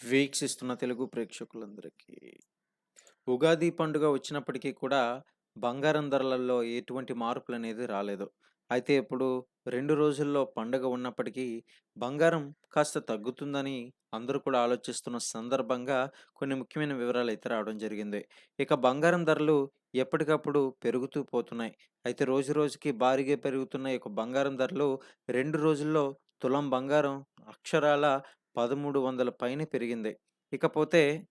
వీక్షిస్తున్న తెలుగు ప్రేక్షకులందరికీ ఉగాది పండుగ వచ్చినప్పటికీ కూడా బంగారం ధరలలో ఎటువంటి మార్పులనేది రాలేదు. అయితే ఇప్పుడు రెండు రోజుల్లో పండుగ ఉన్నప్పటికీ బంగారం కాస్త తగ్గుతుందని అందరూ కూడా ఆలోచిస్తున్న సందర్భంగా కొన్ని ముఖ్యమైన వివరాలు అయితే రావడం జరిగింది. ఇక బంగారం ధరలు ఎప్పటికప్పుడు పెరుగుతూ పోతున్నాయి. అయితే రోజు రోజుకి భారీగా పెరుగుతున్న ఈ యొక్క బంగారం ధరలు రెండు రోజుల్లో తులం బంగారం అక్షరాల పదమూడు వందల పైన పెరిగింది. ఇకపోతే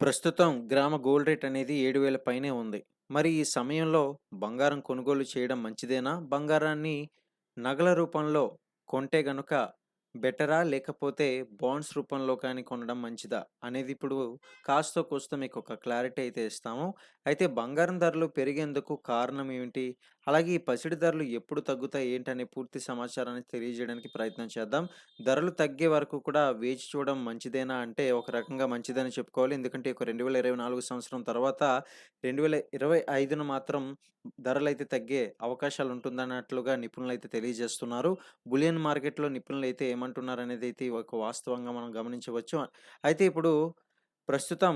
ప్రస్తుతం గ్రామ గోల్డ్ రేట్ అనేది ఏడు వేల పైనే ఉంది. మరి ఈ సమయంలో బంగారం కొనుగోలు చేయడం మంచిదేనా? బంగారాన్ని నగల రూపంలో కొంటే గనుక బెటరా? లేకపోతే బాండ్స్ రూపంలో కానీ కొనడం మంచిదా? అనేది ఇప్పుడు కాస్తో కూస్తో మీకొక క్లారిటీ అయితే ఇస్తాము. అయితే బంగారం ధరలు పెరిగేందుకు కారణం ఏమిటి? అలాగే ఈ పసిడి ధరలు ఎప్పుడు తగ్గుతాయి ఏంటనే పూర్తి సమాచారాన్ని తెలియజేయడానికి ప్రయత్నం చేద్దాం. ధరలు తగ్గే వరకు కూడా వేచి చూడడం మంచిదేనా అంటే ఒక రకంగా మంచిదని చెప్పుకోవాలి. ఎందుకంటే ఒక 2024 సంవత్సరం తర్వాత 2025న మాత్రం ధరలైతే తగ్గే అవకాశాలుంటుందన్నట్లుగా నిపుణులైతే తెలియజేస్తున్నారు. బులియన్ మార్కెట్‌లో నిపుణులైతే ఏమంటున్నారు అనేది అయితే ఒక వాస్తవంగా మనం గమనించవచ్చు. అయితే ఇప్పుడు ప్రస్తుతం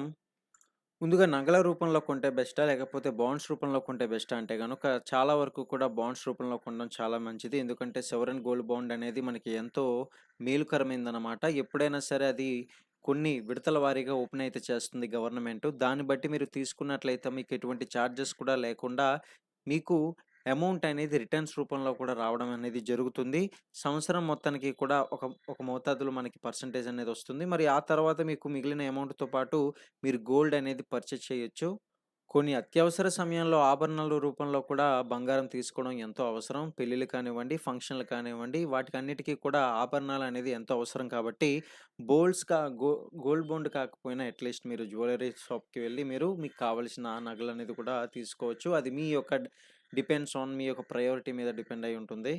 ముందుగా నగల రూపంలో కొంటే బెస్టా? లేకపోతే బాండ్స్ రూపంలో కొంటే బెస్టా? అంటే కనుక చాలా వరకు కూడా బాండ్స్ రూపంలో కొనడం చాలా మంచిది. ఎందుకంటే సెవరన్ గోల్డ్ బాండ్ అనేది మనకి ఎంతో మేలుకరమైందనమాట. ఎప్పుడైనా సరే అది కొన్ని విడతల వారీగా ఓపెన్ అయితే చేస్తుంది గవర్నమెంట్ దాన్ని బట్టి మీరు తీసుకున్నట్లయితే మీకు ఎటువంటి చార్జెస్ కూడా లేకుండా మీకు అమౌంట్ అనేది రిటర్న్స్ రూపంలో కూడా రావడం అనేది జరుగుతుంది. సంవత్సరం మొత్తానికి కూడా ఒక ఒక మోతాదులో మనకి పర్సెంటేజ్ అనేది వస్తుంది. మరి ఆ తర్వాత మీకు మిగిలిన అమౌంట్‌తో పాటు మీరు గోల్డ్ అనేది పర్చేజ్ చేయొచ్చు. కొన్ని అత్యవసర సమయంలో ఆభరణాల రూపంలో కూడా బంగారం తీసుకోవడం ఎంతో అవసరం. పెళ్ళిళ్ళు కానివ్వండి, ఫంక్షన్‌లు కానివ్వండి వాటికన్నిటికి కూడా ఆభరణాలు అనేది ఎంతో అవసరం కాబట్టి బోల్డ్స్ కా గో గోల్డ్ బోండ్ కాకపోయినా అట్‌లీస్ట్ మీరు జ్యువెలరీ షాప్‌కి వెళ్ళి మీరు మీకు కావలసిన నగలు అనేది కూడా తీసుకోవచ్చు. అది మీ యొక్క డిపెండ్స్ ఆన్ మీ యొక్క ప్రయారిటీ మీద డిపెండ్ అయి ఉంటుంది.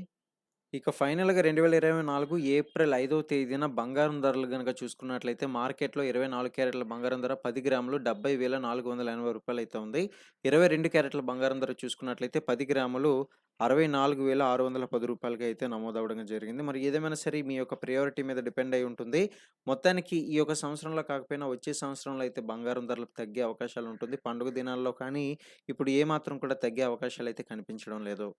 ఇక ఫైనల్‌గా 2024 ఏప్రిల్ 5వ తేదీన బంగారం ధరలు కనుక చూసుకున్నట్లయితే మార్కెట్‌లో 24 క్యారెట్ల బంగారం ధర 10 గ్రాములు రూ. 70,480 అయితే ఉంది. 22 క్యారెట్ల బంగారం ధర చూసుకున్నట్లయితే 10 గ్రాములు రూ. 64,610 అయితే నమోదవ్వడం జరిగింది. మరి ఏదేమైనా సరే మీ యొక్క ప్రయారిటీ మీద డిపెండ్ అయి ఉంటుంది. మొత్తానికి ఈ యొక్క సంవత్సరంలో కాకపోయినా వచ్చే సంవత్సరంలో అయితే బంగారం ధరలు తగ్గే అవకాశాలుంటుంది. పండుగ దినాల్లో కానీ ఇప్పుడు ఏమాత్రం కూడా తగ్గే అవకాశాలైతే కనిపించడం లేదు.